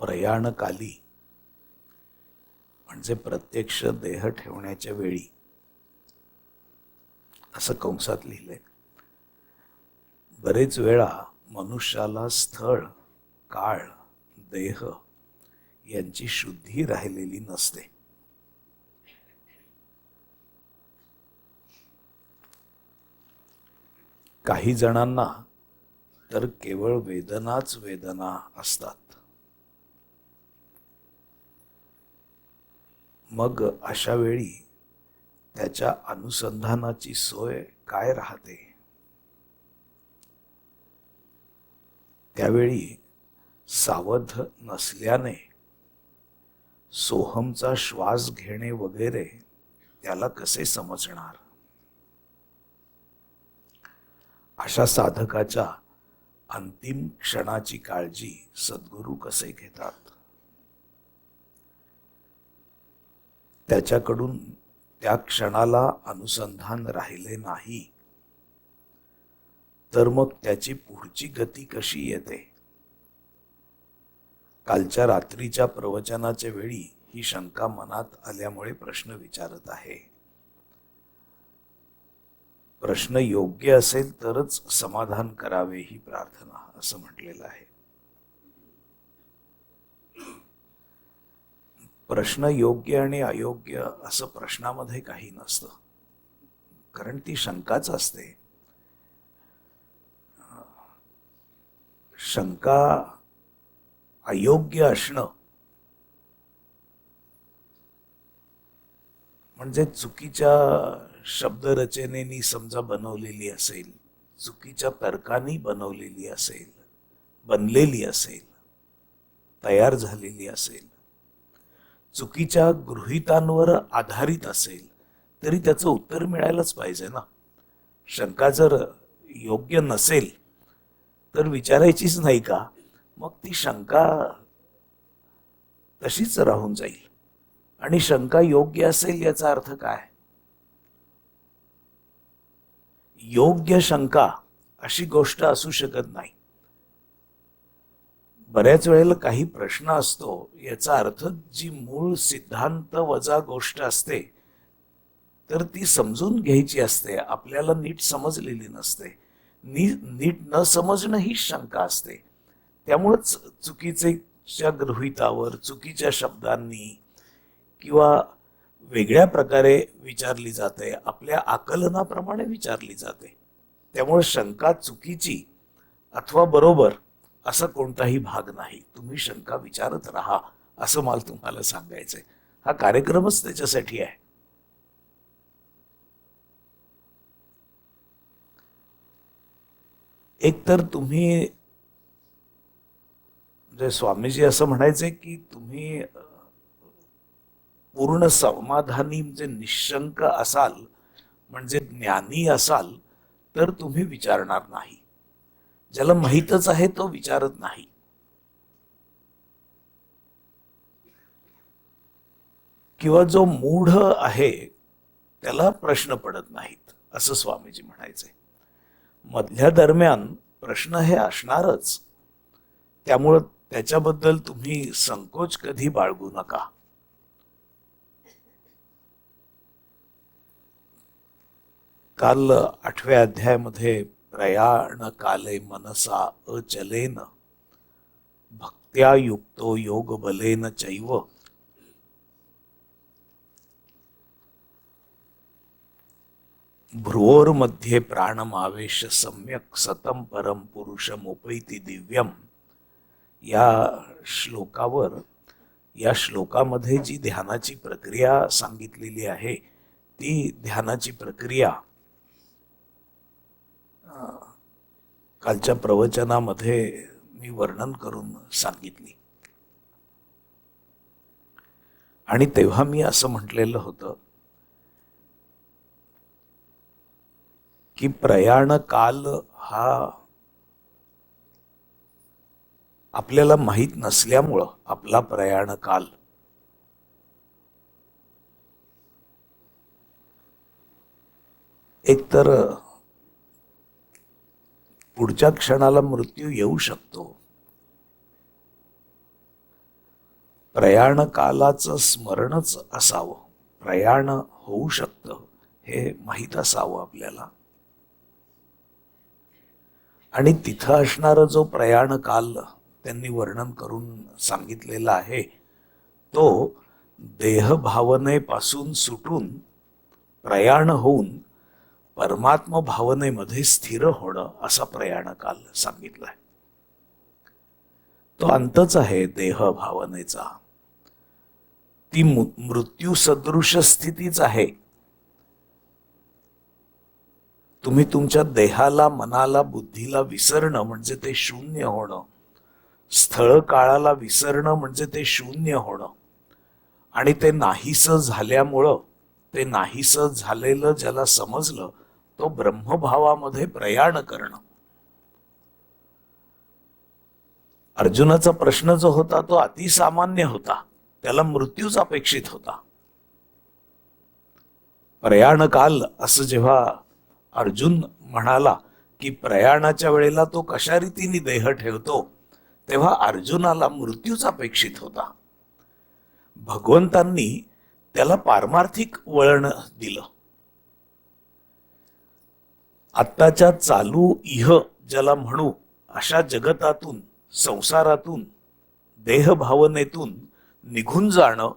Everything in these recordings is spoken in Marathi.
प्रयाणकाली. म्हणजे प्रत्यक्ष देह ठेवण्याच्या वेळी. असं कंसात लिहिलंय. बरेच वेळा मनुष्याला स्थळ काळ देह यांची शुद्धी राहिलेली नसते. काही जणांना तर केवळ वेदनाच वेदना असतात. मग अशा वेळी त्याच्या अनुसंधानाची सोय काय राहते? त्यावेळी सावध नसल्याने सोहमचा श्वास घेणे वगैरे त्याला कसे समजणार? अशा साधकाच्या अंतिम क्षणाची काळजी सद्गुरू कसे घेतात? त्याच्याकडून त्या क्षणाला अनुसंधान राहिले नाही. तर मग त्याची पुढची गती कशी येते? कालच्या रात्रीच्या प्रवचनाच्या वेळी ही शंका मनात आल्यामुळे प्रश्न विचारत आहे. प्रश्न योग्य असेल तरच समाधान करावे ही प्रार्थना असं म्हटलेलं आहे. प्रश्न योग्य आणि अयोग्य असं प्रश्नामध्ये काही नसतं. कारण ती शंकाच असते. शंका अयोग्य असणं म्हणजे चुकीच्या शब्दरचनेनी समजा बनवलेली असेल चुकीच्या तर्कानी बनवलेली असेल बनलेली असेल तयार झालेली असेल चुकीच्या गृहितांवर आधारित असेल तरी त्याचं उत्तर मिळायलाच पाहिजे ना. शंका जर योग्य नसेल तर विचारायचीच नाही का? मग ती शंका तशीच राहून जाईल. आणि शंका योग्य असेल याचा अर्थ काय? योग्य शंका अशी गोष्ट असू शकत नाही. बऱ्याच वेळेला काही प्रश्न असतो याचा अर्थ जी मूळ सिद्धांत वजा गोष्ट असते तर ती समजून घ्यायची असते. आपल्याला नीट समजलेली नसते. नी नीट न समजणं ही शंका असते. त्यामुळंच चुकीचेच्या गृहितावर चुकीच्या शब्दांनी किंवा वेगळ्या प्रकारे विचारली जाते आपल्या आकलनाप्रमाणे विचारली जाते. त्यामुळे शंका चुकीची अथवा बरोबर असा कोणताही भाग नाही. तुम्ही शंका विचारत राहा असं मला तुम्हाला सांगायचंय. हा कार्यक्रमच त्याच्यासाठी आहे. एक तर तुम्ही म्हणजे स्वामीजी असं म्हणायचे की तुम्ही पूर्ण समाधानी म्हणजे निशंक असाल म्हणजे ज्ञानी असाल तर तुम्ही विचारणार नाही. ज्याला माहीतच आहे तो विचारत नाही. किंवा जो मूढ आहे त्याला प्रश्न पडत नाहीत असं स्वामीजी म्हणायचे. मधल्या दरम्यान प्रश्न हे असणारच. त्यामुळं त्याच्याबद्दल तुम्ही संकोच कधी बाळगू नका. काल आठव्या अध्यायामध्ये प्रयाण काले मनसा अचलेन. भक्त्या युक्तो योग बलेन चैव. भ्रुवोर्मध्ये प्राणमावेश सम्यक सतम परम पुरुषमुपैती दिव्यम. या श्लोकावर या श्लोकामध्ये जी ध्यानाची प्रक्रिया सांगितलेली आहे ती ध्यानाची प्रक्रिया कालच्या प्रवचनामध्ये मी वर्णन करून सांगितली. आणि तेव्हा मी असं म्हटलेलं होतं की प्रयाण काल हा आपल्याला माहीत नसल्यामुळं आपला प्रयाण काल एकतर पुढच्या क्षणाला मृत्यू येऊ शकतो. प्रयाण कालाचं स्मरणच असावं. प्रयाण होऊ शकतं हे माहीत असावं आपल्याला. आणि तिथं असणारा जो प्रयाण काल त्यांनी वर्णन करून सांगितलेला आहे तो देहभावनेपासून सुटून प्रयाण होऊन परमात्म भावनेमध्ये स्थिर होणं असा प्रयाण काल सांगितलाय. तो अंतच आहे देह भावनेचा. ती मृत्यू सदृश स्थितीच आहे. तुम्ही तुमच्या देहाला मनाला बुद्धीला विसरणं म्हणजे ते शून्य होणं. स्थळ काळाला विसरणं म्हणजे ते शून्य होणं. आणि ते नाहीस झाल्यामुळं ते नाहीस झालेलं ज्याला समजलं तो ब्रह्मभावामध्ये प्रयाण करणं. अर्जुनाचा प्रश्न जो होता तो अतिसामान्य होता. त्याला मृत्यूच अपेक्षित होता. प्रयाण काल असं जेव्हा अर्जुन म्हणाला की प्रयाणाच्या वेळेला तो कशा रीतीने देह ठेवतो तेव्हा अर्जुनाला मृत्यूच अपेक्षित होता. भगवंतांनी त्याला पारमार्थिक वळण दिलं. आत्ताच्या चालू इह ज्याला म्हणू अशा जगतातून संसारातून देहभावनेतून निघून जाणं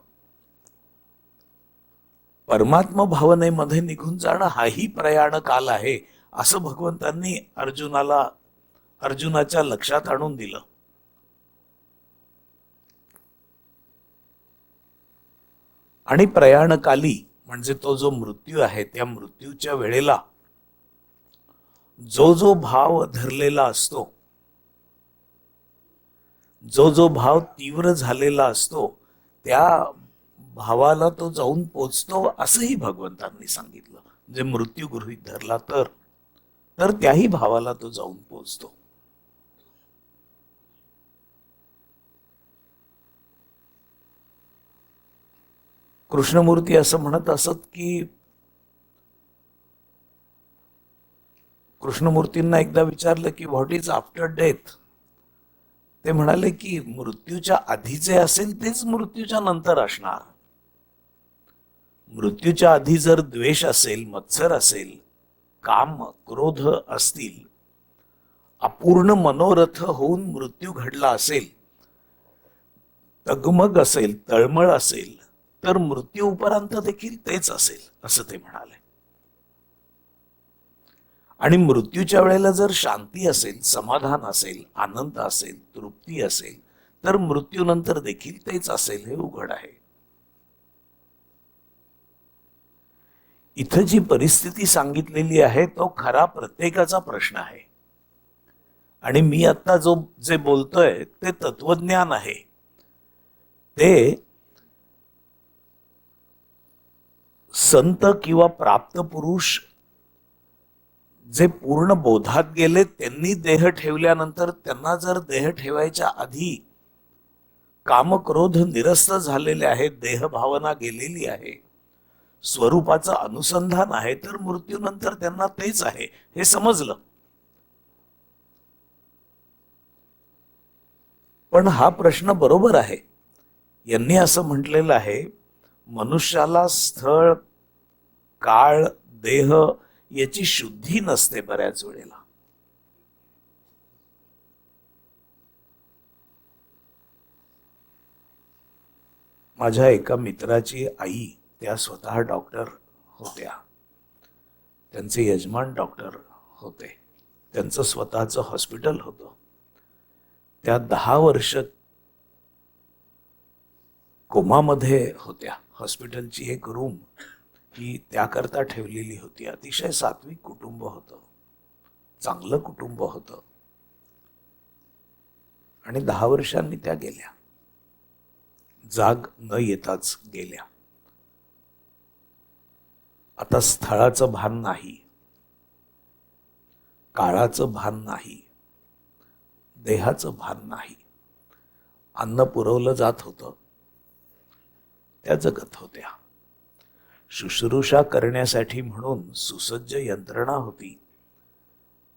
परमात्म भावनेमध्ये निघून जाणं हाही प्रयाण काल आहे असं भगवंतांनी अर्जुनाला अर्जुनाच्या लक्षात आणून दिलं. आणि प्रयाणकाली म्हणजे तो जो मृत्यू आहे त्या मृत्यूच्या वेळेला जो जो भाव धरलेला असतो जो जो भाव तीव्र झालेला असतो त्या भावाला तो जाऊन पोचतो असंही भगवंतांनी सांगितलं. जे मृत्यू गृहित धरला तर तर त्याही भावाला तो जाऊन पोचतो. कृष्णमूर्ती असं म्हणत असत की कृष्णमूर्तींना एकदा विचारलं की व्हॉट इज आफ्टर डेथ ते म्हणाले की मृत्यूच्या आधी जे असेल तेच मृत्यूच्या नंतर असणार. मृत्यूच्या आधी जर द्वेष असेल मत्सर असेल काम क्रोध असतील अपूर्ण मनोरथ होऊन मृत्यू घडला असेल तगमग असेल तळमळ असेल तर मृत्यू उपरांत देखील तेच असेल असं ते म्हणाले. आणि मृत्यूच्या वेळेला जर शांती असेल समाधान असेल आनंद असेल तृप्ती असेल तर मृत्यूनंतर देखील तेच असेल हे उघड आहे. इथं जी परिस्थिती सांगितलेली आहे तो खरा प्रत्येकाचा प्रश्न आहे. आणि मी आता जो जे बोलतोय ते तत्वज्ञान आहे. ते संत किंवा प्राप्त पुरुष जे पूर्ण बोधात गेले त्यांनी देह ठेवल्यानंतर त्यांना जर देह ठेवायच्या आधी कामक्रोध निरस्त झालेले आहेत देहभावना गेलेली आहे स्वरूपाचं अनुसंधान आहे तर मृत्यूनंतर त्यांना तेच आहे हे समजलं. पण हा प्रश्न बरोबर आहे. यांनी असं म्हटलेलं आहे मनुष्याला स्थळ काळ देह याची शुद्धी नसते बऱ्याच वेळेला. माझ्या एका मित्राची आई त्या स्वतः डॉक्टर होत्या. त्यांचे यजमान डॉक्टर होते. त्यांचं स्वतःचं हॉस्पिटल होतं. त्या दहा वर्ष कोमामध्ये होत्या. हॉस्पिटलची एक रूम ही त्याकरता ठेवलेली होती. अतिशय सात्विक कुटुंब होतं. चांगलं कुटुंब होतं. आणि दहा वर्षांनी त्या गेल्या. जाग न येताच गेल्या. आता स्थळाचं भान नाही. काळाचं भान नाही. देहाचं भान नाही. अन्न पुरवलं जात होतं. त्या जगत होत्या. शुश्रूषा करण्यासाठी म्हणून सुसज्ज यंत्रणा होती.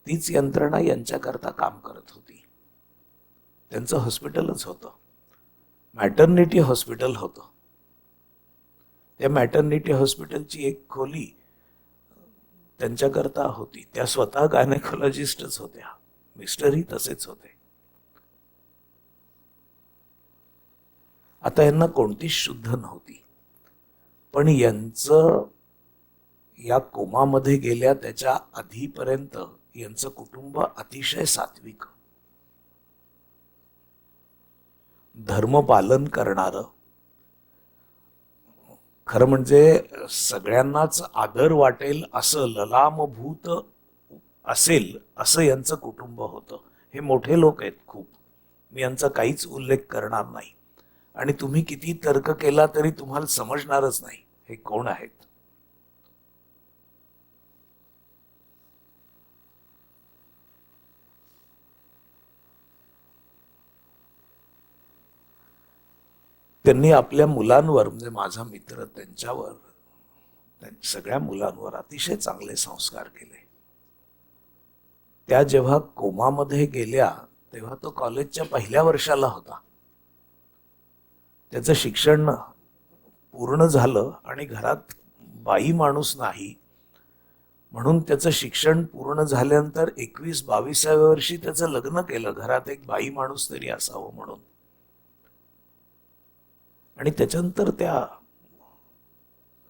तीच यंत्रणा यांच्याकरता काम करत होती. त्यांचं हॉस्पिटलच होतं. मॅटर्निटी हॉस्पिटल होतं. त्या मॅटर्निटी हॉस्पिटलची एक खोली त्यांच्याकरता होती. त्या स्वतः गायनेकोलॉजिस्टच होत्या. मिस्टरही तसेच होते. आता यांना कोणतीच शुद्ध नव्हती. पण यांचं या कोमामध्ये गेल्या त्याच्या आधीपर्यंत यांचं कुटुंब अतिशय सात्विक. धर्मपालन करणारं. खरं म्हणजे सगळ्यांनाच आदर वाटेल असं ललामभूत असेल असं यांचं कुटुंब होतं. हे मोठे लोक आहेत खूप. मी यांचा काहीच उल्लेख करणार नाही. आणि तुम्ही किती तर्क केला तरी तुम्हाला समजणारच नाही. हे कोण आहेत? त्यांनी आपल्या मुलांवर म्हणजे माझा मित्र त्यांच्यावर सगळ्या मुलांवर अतिशय चांगले संस्कार केले. त्या जेव्हा कोमामध्ये गेल्या तेव्हा तो कॉलेजच्या पहिल्या वर्षाला होता. त्याचं शिक्षण पूर्ण झालं आणि घरात बाई माणूस नाही म्हणून त्याचं शिक्षण पूर्ण झाल्यानंतर एकवीस बावीसाव्या वर्षी त्याचं लग्न केलं. घरात एक बाई माणूस तरी असावं म्हणून. आणि त्याच्यानंतर त्या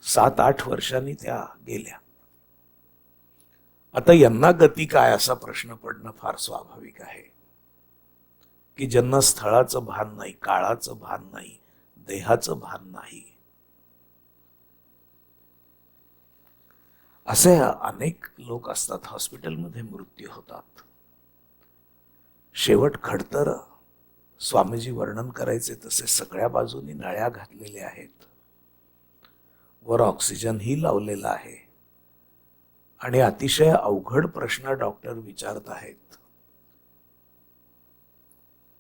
सात आठ वर्षांनी त्या गेल्या. आता यांना गती काय असा प्रश्न पडणं फार स्वाभाविक आहे. की ज्यांना स्थळाचं भान नाही काळाचं भान नाही देहाचं भान नाही असे अनेक लोक असतात हॉस्पिटलमध्ये मृत्यू होतात. शेवट खडतर स्वामीजी वर्णन करायचे तसे सगळ्या बाजूनी नळ्या घातलेल्या आहेत. वर ऑक्सिजन ही लावलेला आहे. आणि अतिशय अवघड प्रश्न डॉक्टर विचारत आहेत.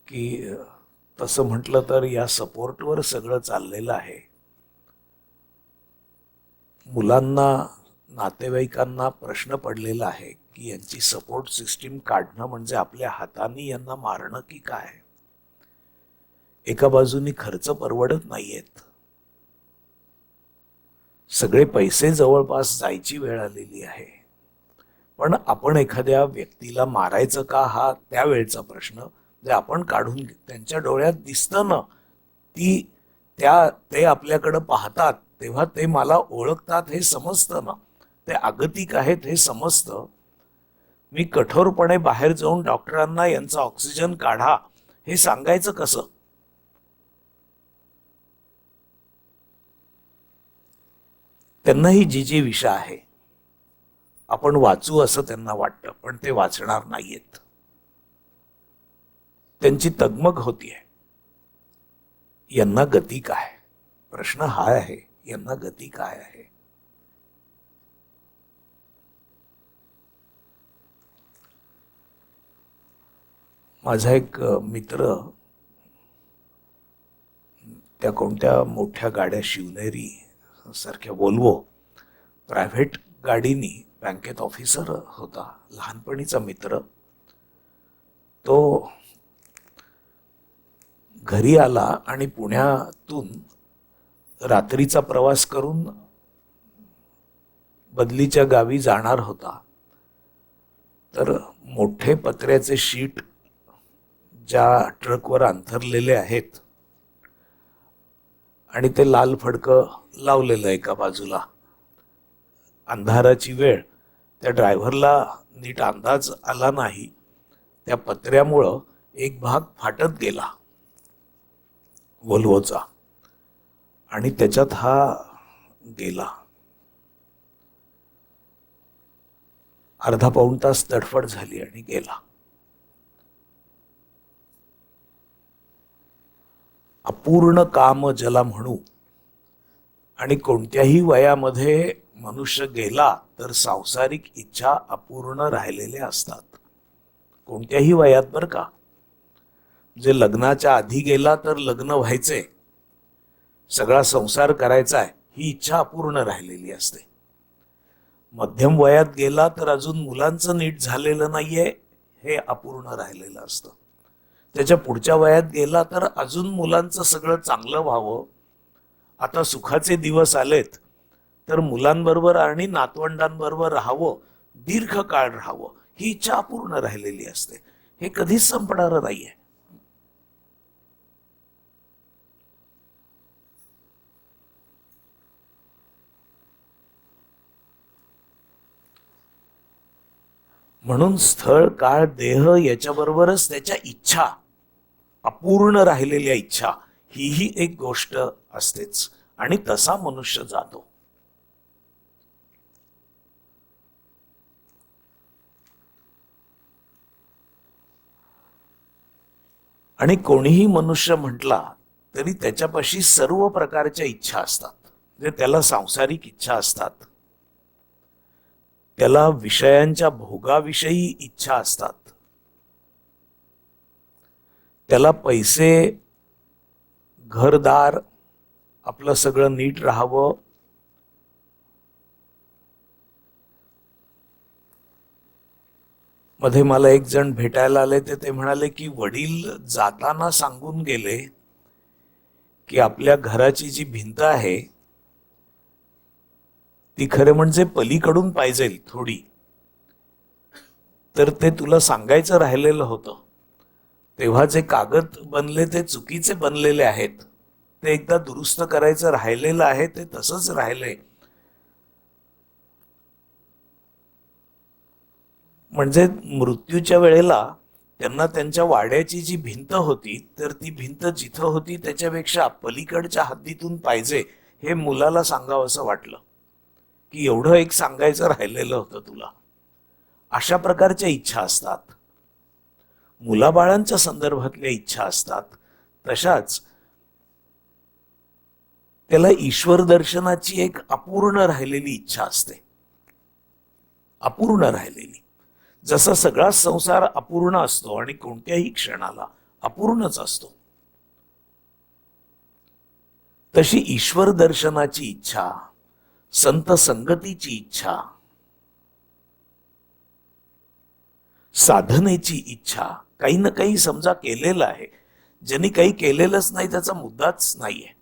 की तसं म्हटलं तर या सपोर्टवर सगळं चाललेलं आहे. मुलांना नातेवाईकांना प्रश्न पडलेला आहे की यांची सपोर्ट सिस्टीम काढणं म्हणजे आपल्या हाताने यांना मारणं की काय? एका बाजूनी खर्च परवडत नाहीयेत. सगळे पैसे जवळपास जायची वेळ आलेली आहे. पण आपण एखाद्या व्यक्तीला मारायचं का हा त्यावेळचा प्रश्न जे आपण काढून त्यांच्या डोळ्यात दिसतं ना ती त्या ते आपल्याकडं पाहतात तेव्हा ते मला ओळखतात हे समजतं ना. ते आगतिक आहेत हे समजतं. मी कठोरपणे बाहेर जाऊन डॉक्टरांना यांचा ऑक्सिजन काढा हे सांगायचं कसं? त्यांनाही जी जी विषा आहे. आपण वाचू असं त्यांना वाटतं पण ते वाचणार नाहीयेत. त्यांची तगमग होतीये यांना गती काय? प्रश्न हा आहे यांना गती काय आहे? माझा एक मित्र त्या कोणत्या मोठ्या गाड्या शिवनेरी सारख्या वोल्वो प्रायव्हेट गाडीनी बँकेत ऑफिसर होता. लहानपणीचा मित्र. तो घरी आला आणि पुण्यातून रात्रीचा प्रवास करून बदलीच्या गावी जाणार होता. तर मोठे पत्र्याचे शीट ज्या ट्रकवर अंथरलेले आहेत. आणि ते लाल फडकं लावलेलं एका बाजूला. अंधाराची वेळ. त्या ड्रायव्हरला नीट अंदाज आला नाही. त्या पत्र्यामुळं एक भाग फाटत गेला. वोल्वोचा. आणि त्याच्यात हा गेला. अर्धा पाऊण तास तडफड झाली आणि गेला. अपूर्ण काम ज्याला म्हणू. आणि कोणत्याही वयामध्ये मनुष्य गेला तर सांसारिक इच्छा अपूर्ण राहिलेल्या असतात. कोणत्याही वयात बरं का? जे लग्नाच्या आधी गेला तर लग्न व्हायचे. सगळा संसार करायचा आहे ही इच्छा अपूर्ण राहिलेली असते. मध्यम वयात गेला तर अजून मुलांचं नीट झालेलं नाहीये हे अपूर्ण राहिलेलं असतं. त्याच्या पुढच्या वयात गेला तर अजून मुलांचं सगळं चांगलं व्हावं. आता सुखाचे दिवस आलेत तर मुलांबरोबर आणि नातवंडांबरोबर राहावं दीर्घ काळ राहावं ही इच्छा अपूर्ण राहिलेली असते. हे कधीच संपणार नाहीये. म्हणून स्थळ काळ देह याच्याबरोबरच त्याच्या इच्छा अपूर्ण राहिलेल्या इच्छा हीही एक गोष्ट असतेच. आणि तसा मनुष्य जातो. आणि कोणीही मनुष्य म्हटला तरी त्याच्यापाशी सर्व प्रकारच्या इच्छा असतात. म्हणजे त्याला सांसारिक इच्छा असतात. त्याला विषयांच्या भोगाविषयी इच्छा असतात. त्याला पैसे घरदार आपलं सगळं नीट राहावं. मध्ये मला एक जण भेटायला आले ते ते म्हणाले की वडील जाताना सांगून गेले की आपल्या घराची जी भिंत आहे ती खरं म्हणजे पलीकडून पाहिजे थोडी. तर ते तुला सांगायचं राहिलेलं होतं. तेव्हा जे कागद बनले ते चुकीचे बनलेले आहेत. ते एकदा दुरुस्त करायचं राहिलेलं आहे ते तसंच राहिलंय. म्हणजे मृत्यूच्या वेळेला त्यांना त्यांच्या वाड्याची जी भिंत होती तर ती भिंत जिथं होती त्याच्यापेक्षा पलीकडच्या हद्दीतून पाहिजे हे मुलाला सांगावं असं वाटलं. की एवढं एक सांगायचं राहिलेलं होतं तुला. अशा प्रकारच्या इच्छा असतात. मुलाबाळांच्या संदर्भातल्या इच्छा असतात. तशाच त्याला ईश्वर दर्शनाची एक अपूर्ण राहिलेली इच्छा असते. अपूर्ण राहिलेली. जसा सगळा संसार अपूर्ण असतो आणि कोणत्याही क्षणाला अपूर्णच असतो. तशी ईश्वर दर्शनाची इच्छा संत संगतीची इच्छा साधनेची इच्छा काही ना काही समजा केलेलं आहे. ज्यांनी काही केलेलंच नाही त्याचा मुद्दाच नाहीये.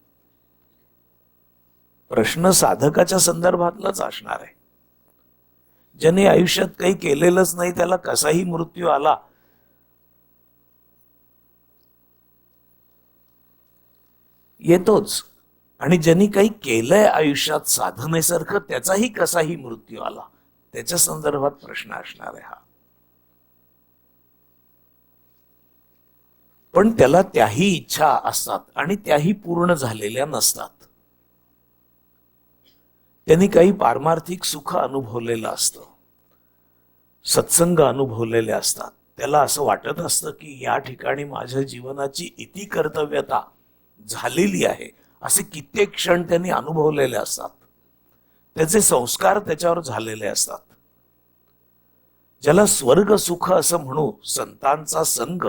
प्रश्न साधकाच्या संदर्भातलाच असणार आहे. ज्याने आयुष्यात काही केलेलंच नाही त्याला कसाही मृत्यू आला. येतोच. आणि ज्यांनी काही केलंय आयुष्यात साधनेसारखं त्याचाही कसाही मृत्यू आला. त्याच्या संदर्भात प्रश्न असणार आहे हा. पण त्याला त्याही इच्छा असतात आणि त्याही पूर्ण झालेल्या नसतात. त्यांनी काही पारमार्थिक सुख अनुभवलेलं असतं. सत्संग अनुभवलेले असतात. त्याला असं वाटत असतं की या ठिकाणी माझ्या जीवनाची इति कर्तव्यता झालेली आहे. असे कित्येक क्षण त्यांनी अनुभवलेले असतात. त्याचे संस्कार त्याच्यावर झालेले असतात. ज्याला स्वर्ग सुख असं म्हणू संतांचा संघ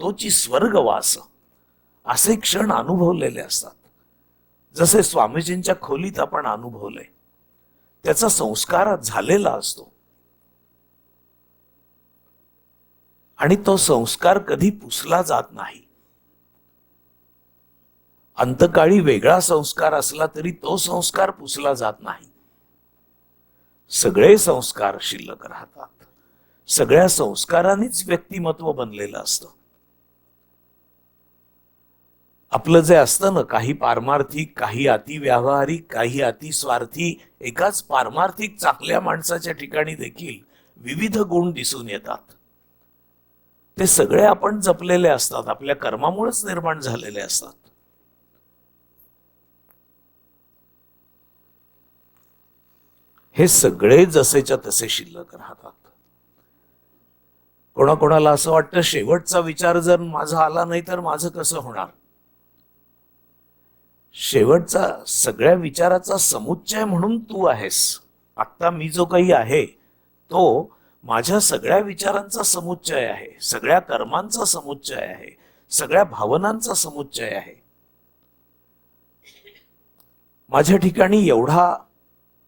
तोची स्वर्गवास. असे क्षण अनुभवलेले असतात. जसे स्वामीजींच्या खोलीत आपण अनुभवले त्याचा संस्कार झालेला असतो. आणि तो संस्कार कधी पुसला जात नाही. अंतकाळी वेगळा संस्कार असला तरी तो संस्कार पुसला जात नाही. सगळे संस्कार शिल्लक राहतात. सगळ्या संस्कारांनीच व्यक्तिमत्व बनलेलं असतं. आपलं जे असतं ना काही पारमार्थिक काही अति व्यावहारिक काही अति स्वार्थी एकाच पारमार्थिक चाकल्या माणसाच्या ठिकाणी देखील विविध गुण दिसून येतात. ते सगळे आपण जपलेले असतात आपल्या कर्मामुळेच निर्माण झालेले असतात. हे सगळे जसेच्या तसे शिल्लक राहतात. कोणाकोणाला असं वाटतं शेवटचा विचार जर माझा आला नाही तर माझं कसं होणार? शेवटचा सगळ्या विचाराचा समुच्चय म्हणून तू आहेस. आत्ता मी जो काही आहे तो माझ्या सगळ्या विचारांचा समुच्चय आहे सगळ्या कर्मांचा समुच्चय आहे सगळ्या भावनांचा समुच्चय आहे. माझ्या ठिकाणी एवढा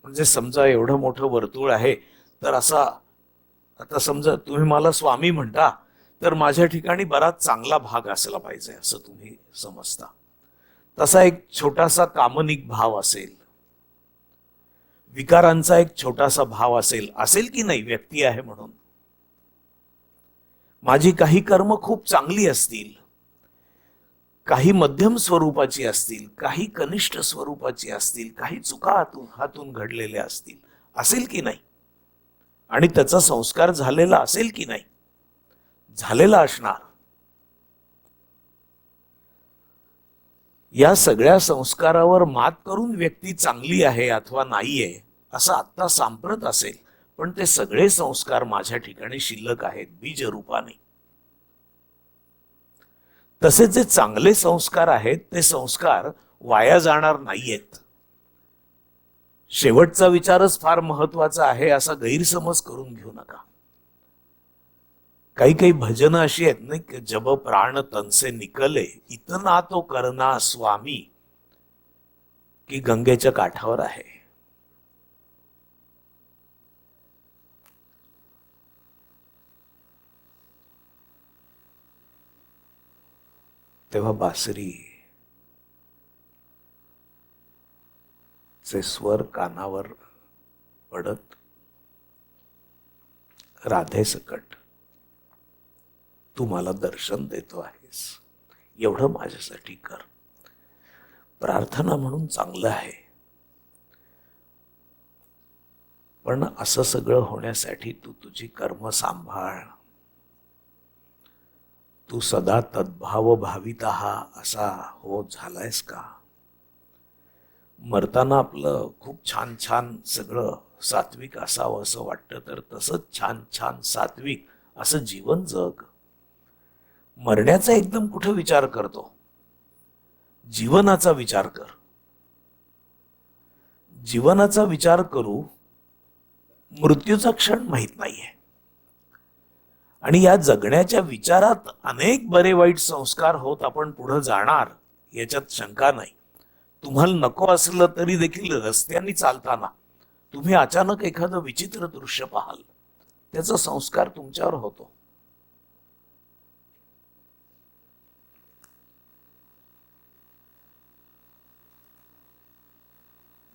म्हणजे समजा एवढं मोठं वर्तुळ आहे तर असा आता समजा तुम्ही मला स्वामी म्हणता तर माझ्या ठिकाणी बराच चांगला भाग असला पाहिजे असं तुम्ही समजता. तसा एक छोटासा कामनिक भाव असेल. विकारांचा एक छोटासा भाव असेल असेल की नाही व्यक्ती आहे म्हणून. माझी काही कर्म खूप चांगली असतील काही मध्यम स्वरूपाची असतील काही कनिष्ठ स्वरूपाची असतील काही चुका हातून हातून घडलेल्या असतील असेल की नाही? आणि त्याचा संस्कार झालेला असेल की नाही? झालेला असणार. या सगळ्या संस्कारावर मात करून व्यक्ती चांगली आहे अथवा नाहीये असं आत्ता सांप्रत असेल. पण ते सगळे संस्कार माझ्या ठिकाणी शिल्लक आहेत बीज रूपाने. तसे जे चांगले संस्कार आहेत ते संस्कार वाया जाणार नाहीयेत. शेवटचा विचारच फार महत्त्वाचा आहे असा गैरसमज करून घेऊ नका. काही काही भजनं अशी आहेत ना की जब प्राण तनसे निकले इतना तो करना स्वामी की गंगेच्या काठावर आहे. तेव्हा बासरी चे स्वर कानावर पडत राधे सकट तू मला दर्शन देतो आहेस. एवढं माझ्यासाठी कर. प्रार्थना म्हणून चांगलं आहे. पण असं सगळं होण्यासाठी तू तुझी कर्म सांभाळ. तू सदा तद्भाव भावित असा हो झालायस का? मरताना आपलं खूप छान छान सगळं सात्विक असावं असं वाटतं तर तसंच छान छान सात्विक असं जीवन जग. मरण्याचा एकदम कुठं विचार करतो? जीवनाचा विचार कर. जीवनाचा विचार करू मृत्यूचा क्षण माहीत नाहीये. आणि या जगण्याच्या विचारात अनेक बरे वाईट संस्कार होत आपण पुढे जाणार याच्यात शंका नाही. तुम्हाला नको असलं तरी देखील रस्त्यांनी चालताना तुम्ही अचानक एखादं विचित्र दृश्य पाहाल. त्याचा संस्कार तुमच्यावर होतो.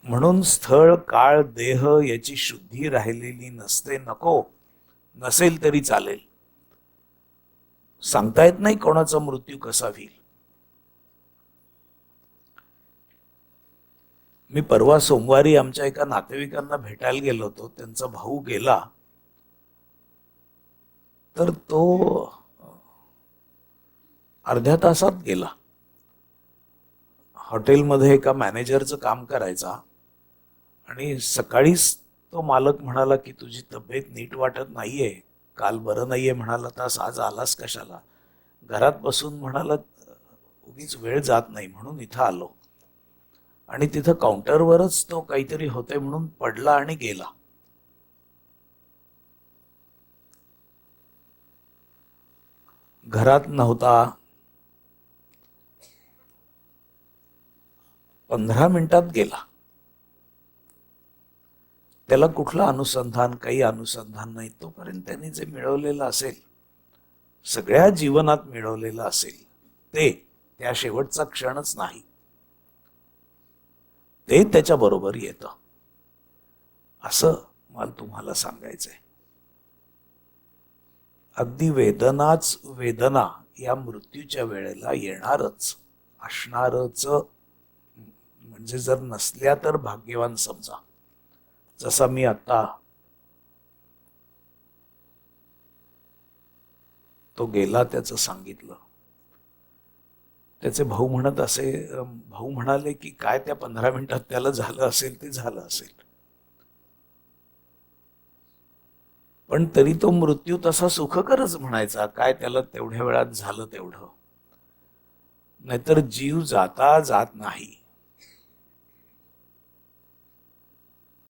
म्हणून स्थळ काळ देह याची शुद्धी राहिलेली नसते नको. नसेल तरी चालेल. सांगता येत नाही कोणाचा मृत्यू कसा होईल. मी परवा सोमवारी आमच्या एका नातेवाईकांना भेटायला गेलो होतो. त्यांचा भाऊ गेला. तर तो अर्ध्या तासात गेला. हॉटेलमध्ये एका मॅनेजरचं काम करायचा. आणि सकाळीच तो मालक म्हणाला की तुझी तब्येत नीट वाटत नाहीये. काल बरं नाहीये म्हणाला तास आज आलास कशाला? घरात बसून म्हणाला उगीच वेळ जात नाही म्हणून इथं आलो. आणि तिथं काउंटरवरच तो काहीतरी होते म्हणून पडला आणि गेला. घरात नव्हता. पंधरा मिनिटात गेला. त्याला कुठलं अनुसंधान काही अनुसंधान नाही. तोपर्यंत त्यांनी जे मिळवलेलं असेल सगळ्या जीवनात मिळवलेलं असेल ते त्या शेवटचा क्षणच नाही. ते त्याच्या बरोबर येतं. असं मला तुम्हाला सांगायचंय. अगदी वेदनाच वेदना या मृत्यूच्या वेळेला येणारच असणारच म्हणजे जर नसल्या तर भाग्यवान समजा. जसा मी आता तो गेला त्याचं सांगितलं. त्याचे भाऊ म्हणत असे भाऊ म्हणाले की काय त्या पंधरा मिनिटात त्याला झालं असेल ते झालं असेल. पण तरी तो मृत्यू तसा सुखकरच म्हणायचा काय त्याला तेवढ्या वेळात झालं तेवढं. नाहीतर जीव जाता जात नाही.